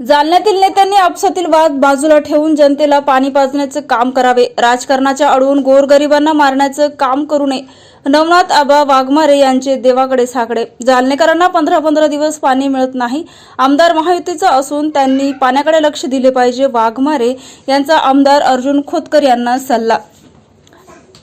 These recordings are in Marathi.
जालन्यातील नेत्यांनी आपसातील वाद बाजूला ठेवून जनतेला पाणी पाजण्याचं काम करावे. राजकारणाच्या अडवून गोरगरिबांना मारण्याचं काम करू नये. नवनाथ आबा वाघमारे यांचे देवाकडे साकडे. जालनेकरांना पंधरा पंधरा दिवस पाणी मिळत नाही. आमदार महायुतीचा असून त्यांनी पाण्याकडे लक्ष दिले पाहिजे. वाघमारे यांचा आमदार अर्जुन खोतकर यांना सल्ला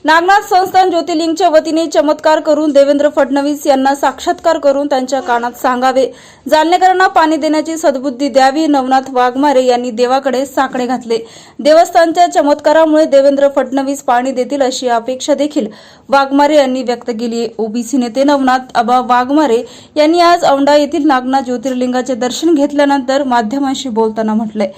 नागनाथ संस्थान ज्योतिर्लिंगच्या वतीने चमत्कार करून देवेंद्र फडणवीस यांना साक्षात्कार करून त्यांच्या कानात सांगावे. जालनेकरांना पाणी देण्याची सद्बुद्धी द्यावी नवनाथ वाघमारे यांनी देवाकडे साकडे घातले. देवस्थानच्या चमत्कारामुळे देवेंद्र फडणवीस पाणी देतील अशी अपेक्षा देखील वाघमारे यांनी व्यक्त केली आहे ओबीसी नेते नवनाथ आबा वाघमारे यांनी आज औंढा येथील नागनाथ ज्योतिर्लिंगाचे दर्शन घेतल्यानंतर माध्यमांशी बोलताना म्हटलंय.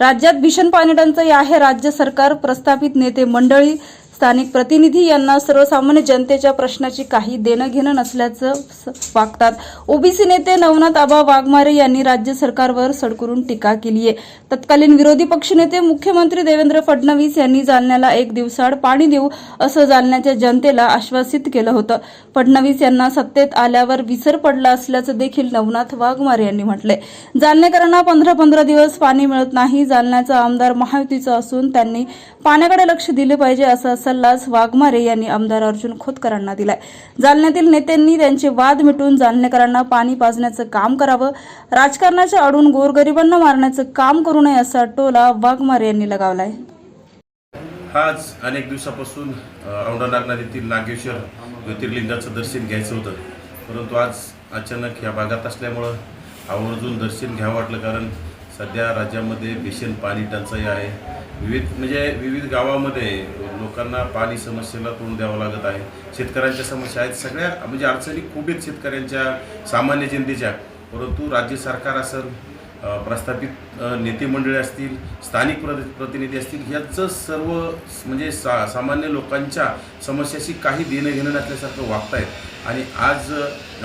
राज्यात भीषण पाणी टंचाई आहे. राज्य सरकार प्रस्थापित नेते मंडळी स्थानिक प्रतिनिधी यांना सर्वसामान्य जनतेच्या प्रश्नाची काही देणं घेणं नसल्याचं स- वागतात. ओबीसी नेते नवनाथ आबा वाघमारे यांनी राज्य सरकारवर सडकरून टीका केली आहे. तत्कालीन विरोधी पक्षनेते मुख्यमंत्री देवेंद्र फडणवीस यांनी जालन्याला एक दिवसाआड पाणी देऊ असं जालन्याच्या जनतेला आश्वासित केलं होतं. फडणवीस यांना सत्तेत आल्यावर विसर पडला असल्याचं देखील नवनाथ वाघमारे यांनी म्हटलंय. जालनेकरांना पंधरा पंधरा दिवस पाणी मिळत नाही. जालन्याचा आमदार महायुतीचा असून त्यांनी पाण्याकडे लक्ष दिले पाहिजे असं सल्लाच वाघमारे यांनी आमदार अर्जुन खोतकरांना दिलाय. जालन्यातील नेत्यांनी त्यांचे वाद मिटून जालनेकरांना पाणी पाजण्याचं काम करावं राजकारणाच्या अडून गोरगरिबांना मारण्याचं काम करू नये असा टोला वाघमारे यांनी लगावलाय. आज अनेक दिवसापासून औंढा नागनाथ येथील नागेश्वर ज्योतिर्लिंगाचं दर्शन घ्यायचं होतं. परंतु आज अचानक ह्या भागात असल्यामुळं आवर्जून दर्शन घ्यावं वाटलं कारण सध्या राज्यामध्ये भीषण पाणी टंचाई आहे. विविध म्हणजे विविध गावामध्ये लोकांना पाणी समस्येला तोंड द्यावं लागत आहे. शेतकऱ्यांच्या समस्या आहेत. सगळ्या म्हणजे अडचणी खूप आहेत शेतकऱ्यांच्या सामान्य जनतेच्या. परंतु राज्य सरकार असेल प्रस्थापित नेतेमंडळी नेते असतील स्थानिक प्र प्रतिनिधी असतील ह्याचं सर्व म्हणजे सा सामान्य लोकांच्या समस्याशी काही देणं घेणं नसल्यासारखं वागतायत. आणि आज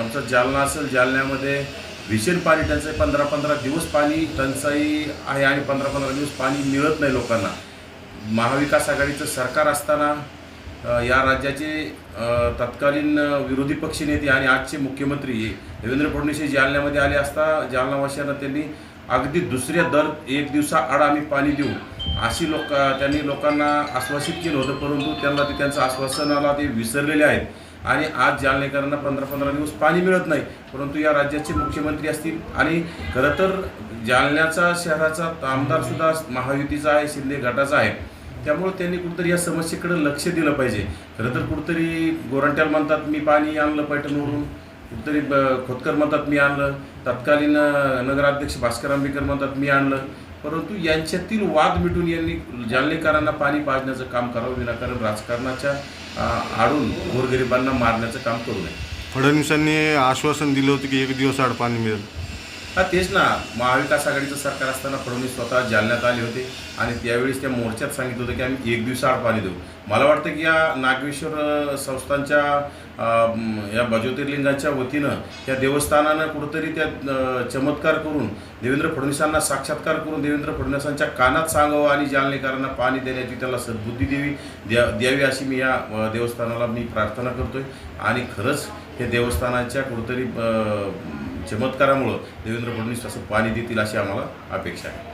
आमचं आमचा जालना असेल जालन्यामध्ये भीषण पाणी टंचाई पंधरा पंधरा दिवस पाणी टंचाई आहे आणि पंधरा पंधरा दिवस पाणी मिळत नाही लोकांना. महाविकास आघाडीचं सरकार असताना या राज्याचे तत्कालीन विरोधी पक्षनेते आणि आजचे मुख्यमंत्री देवेंद्र फडणवीस हे जालन्यामध्ये आले असता जालनावासियांना त्यांनी अगदी दुसऱ्या दर एक दिवसाआड आम्ही पाणी देऊ अशी लोक त्यांनी लोकांना आश्वासित केलं होतं परंतु त्यांना ते त्यांचं आश्वासनाला ते विसरलेले आहेत. आणि आज जालनेकरांना पंधरा पंधरा दिवस पाणी मिळत नाही. परंतु या राज्याचे मुख्यमंत्री असतील. आणि खरं तर जालन्याचा शहराचा आमदार सुद्धा महायुतीचा आहे शिंदे गटाचा आहे. त्यामुळे त्यांनी कुठेतरी या समस्येकडे लक्ष दिलं पाहिजे. खरं तर कुठेतरी गोरंट्याला म्हणतात मी पाणी आणलं पैठणवरून. कुठेतरी ब- खोतकर म्हणतात मी आणलं. तत्कालीन नगराध्यक्ष भास्कर आंबेकर म्हणतात मी आणलं. परंतु यांच्यातील वाद मिटून यांनी जालनेकरांना पाणी पाजण्याचं काम करावं विनाकारण राजकारणाच्या आडून गोरगरिबांना मारण्याचं काम करू नये. फडणवीसांनी आश्वासन दिलं होतं की एक दिवस आड पाणी मिळेल. हा तेच ना. महाविकास आघाडीचं सरकार असताना फडणवीस स्वतः जालन्यात आले होते आणि त्यावेळेस त्या मोर्चात सांगितलं होतं की आम्ही एक दिवसाआड पाणी देऊ. मला वाटतं की या नागेश्वर संस्थांच्या या बजोतिर्लिंगाच्या वतीनं त्या देवस्थानानं कुठंतरी त्या चमत्कार करून देवेंद्र फडणवीसांना साक्षात्कार करून देवेंद्र फडणवीसांच्या कानात सांगावं आणि जालनेकरांना पाणी देण्याची त्याला सद्बुद्धी देवी द्या द्यावी अशी मी या देवस्थानाला मी प्रार्थना करतोय. आणि खरंच हे देवस्थानाच्या कुठंतरी चमत्कारामुळं देवेंद्र फडणवीस असं पाणी देतील अशी आम्हाला अपेक्षा आहे.